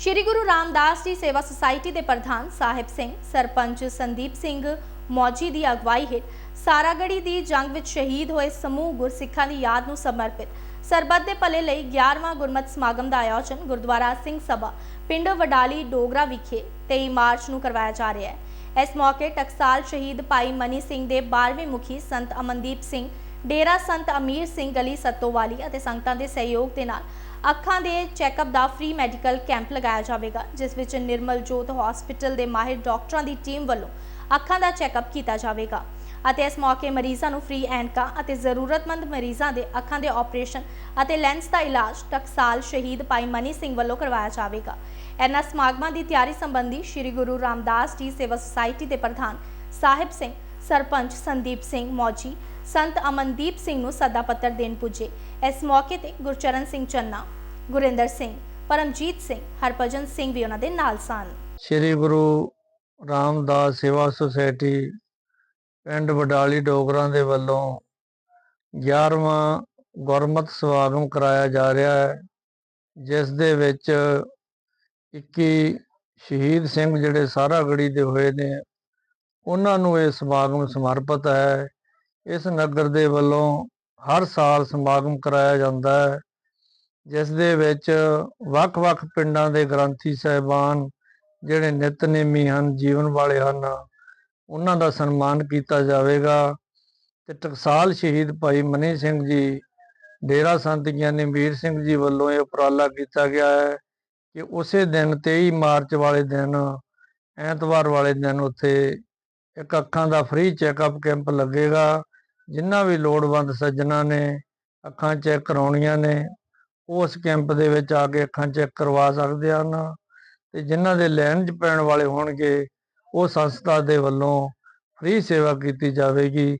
ਸ਼੍ਰੀ ਗੁਰੂ ਰਾਮਦਾਸ ਜੀ ਸੇਵਾ ਸੁਸਾਇਟੀ ਦੇ ਪ੍ਰਧਾਨ ਸਾਹਿਬ ਸਿੰਘ, ਸਰਪੰਚ ਸੰਦੀਪ ਸਿੰਘ ਮੌਜੀ ਦੀ ਅਗਵਾਈ ਹੇਠ ਸਾਰਾਗੜੀ ਦੀ ਜੰਗ ਵਿੱਚ ਸ਼ਹੀਦ ਹੋਏ ਸਮੂਹ ਗੁਰਸਿੱਖਾਂ ਦੀ ਯਾਦ ਨੂੰ ਸਮਰਪਿਤ ਸਰਬੱਤ ਦੇ ਭਲੇ ਲਈ 11ਵਾਂ ਗੁਰਮਤਿ ਸਮਾਗਮ ਦਾ ਆਯੋਜਨ ਗੁਰਦੁਆਰਾ ਸਿੰਘ ਸਭਾ, ਪਿੰਡ ਵਡਾਲੀ, ਡੋਗਰਾ ਵਿਖੇ 23 ਮਾਰਚ ਨੂੰ ਕਰਵਾਇਆ ਜਾ ਰਿਹਾ ਹੈ। ਇਸ ਮੌਕੇ ਟਕਸਾਲ ਸ਼ਹੀਦ ਭਾਈ ਮਨੀ ਸਿੰਘ ਦੇ 12ਵੇਂ ਮੁਖੀ ਸੰਤ ਅਮਨਦੀਪ ਸਿੰਘ, ਡੇਰਾ ਸੰਤ ਅਮੀਰ ਸਿੰਘ ਗਲੀ ਸੱਤੋਵਾਲੀ ਅਤੇ ਸੰਗਤਾਂ ਦੇ ਸਹਿਯੋਗ ਦੇ ਨਾਲ ਅੱਖਾਂ ਦੇ ਚੈੱਕਅਪ ਦਾ ਫ੍ਰੀ ਮੈਡੀਕਲ ਕੈਂਪ ਲਗਾਇਆ ਜਾਵੇਗਾ, ਜਿਸ ਵਿੱਚ ਨਿਰਮਲ ਜੋਤ ਹਸਪੀਟਲ ਦੇ ਮਾਹਿਰ ਡਾਕਟਰਾਂ ਦੀ ਟੀਮ ਵੱਲੋਂ ਅੱਖਾਂ ਦਾ ਚੈੱਕਅਪ ਕੀਤਾ ਜਾਵੇਗਾ ਅਤੇ ਇਸ ਮੌਕੇ ਮਰੀਜ਼ਾਂ ਨੂੰ ਫ੍ਰੀ ਐਨਕਾਂ ਅਤੇ ਜ਼ਰੂਰਤਮੰਦ ਮਰੀਜ਼ਾਂ ਦੇ ਅੱਖਾਂ ਦੇ ਆਪਰੇਸ਼ਨ ਅਤੇ ਲੈਂਸ ਦਾ ਇਲਾਜ ਟਕਸਾਲ ਸ਼ਹੀਦ ਭਾਈ ਮਨੀ ਸਿੰਘ ਵੱਲੋਂ ਕਰਵਾਇਆ ਜਾਵੇਗਾ। ਇਹਨਾਂ ਸਮਾਗਮਾਂ ਦੀ ਤਿਆਰੀ ਸੰਬੰਧੀ ਸ੍ਰੀ ਗੁਰੂ ਰਾਮਦਾਸ ਜੀ ਸੇਵਾ ਸੁਸਾਇਟੀ ਦੇ ਪ੍ਰਧਾਨ ਸਾਹਿਬ ਸਿੰਘ, ਸਰਪੰਚ ਸੰਦੀਪ ਸਿੰਘ ਮੌਜੀ ਸੰਤ ਅਮਨਦੀਪ ਸਿੰਘ ਨੂੰ ਸੱਦਾ ਪੱਤਰ ਦੇਣ ਪੁੱਜੇ। ਇਸ ਮੌਕੇ ਤੇ ਗੁਰਚਰਨ ਸਿੰਘ ਚੰਨਾ, ਗੁਰਿੰਦਰ ਸਿੰਘ, ਪਰਮਜੀਤ ਸਿੰਘ, ਹਰਭਜਨ ਸਿੰਘ ਵੀ ਉਹਨਾਂ ਦੇ ਨਾਲ ਸਨ। ਸ੍ਰੀ ਗੁਰੂ ਰਾਮਦਾਸ ਸੇਵਾ ਸੁਸਾਇਟੀ ਪਿੰਡ ਵਡਾਲੀ ਡੋਗਰਾਂ ਦੇ ਵੱਲੋਂ 11ਵਾਂ ਗੁਰਮਤਿ ਸਮਾਗਮ ਕਰਾਇਆ ਜਾ ਰਿਹਾ ਹੈ, ਜਿਸ ਦੇ ਵਿੱਚ 21 ਸ਼ਹੀਦ ਸਿੰਘ ਜਿਹੜੇ ਸਾਰਾ ਗੜੀ ਦੇ ਹੋਏ ਨੇ, ਉਹਨਾਂ ਨੂੰ ਇਹ ਸਮਾਗਮ ਸਮਰਪਿਤ ਹੈ। ਇਸ ਨਗਰ ਦੇ ਵੱਲੋਂ ਹਰ ਸਾਲ ਸਮਾਗਮ ਕਰਾਇਆ ਜਾਂਦਾ ਹੈ, ਜਿਸ ਦੇ ਵਿੱਚ ਵੱਖ-ਵੱਖ ਪਿੰਡਾਂ ਦੇ ਗ੍ਰੰਥੀ ਸਾਹਿਬਾਨ ਜਿਹੜੇ ਨਿਤਨੇਮੀ ਹਨ, ਜੀਵਨ ਵਾਲੇ ਹਨ, ਉਹਨਾਂ ਦਾ ਸਨਮਾਨ ਕੀਤਾ ਜਾਵੇਗਾ ਤੇ ਟਕਸਾਲ ਸ਼ਹੀਦ ਭਾਈ ਮਨੀ ਸਿੰਘ ਜੀ, ਡੇਰਾ ਸੰਤ ਗਿਆਨੀ ਵੀਰ ਸਿੰਘ ਜੀ ਵੱਲੋਂ ਇਹ ਉਪਰਾਲਾ ਕੀਤਾ ਗਿਆ ਹੈ ਕਿ ਉਸੇ ਦਿਨ 23 ਮਾਰਚ ਵਾਲੇ ਦਿਨ, ਐਤਵਾਰ ਵਾਲੇ ਦਿਨ ਉੱਥੇ ਇੱਕ ਅੱਖਾਂ ਦਾ ਫ੍ਰੀ ਚੈੱਕਅਪ ਕੈਂਪ ਲੱਗੇਗਾ ਜਿਨ੍ਹਾਂ ਵੀ ਲੋੜਵੰਦ ਸੱਜਣਾ ਨੇ, ਅੱਖਾਂ ਚੈੱਕ ਕਰਾਉਣੀਆਂ ਨੇ ਉਹ ਉਸ ਕੈਂਪ ਦੇ ਵਿੱਚ ਆ ਕੇ ਅੱਖਾਂ ਚੈੱਕ ਕਰਵਾ ਸਕਦੇ ਹਨ ਤੇ ਜਿਨ੍ਹਾਂ ਦੇ ਲੈਣ 'ਚ ਪੈਣ ਵਾਲੇ ਹੋਣਗੇ, ਉਹ ਸੰਸਥਾ ਦੇ ਵੱਲੋਂ ਫ੍ਰੀ ਸੇਵਾ ਕੀਤੀ ਜਾਵੇਗੀ।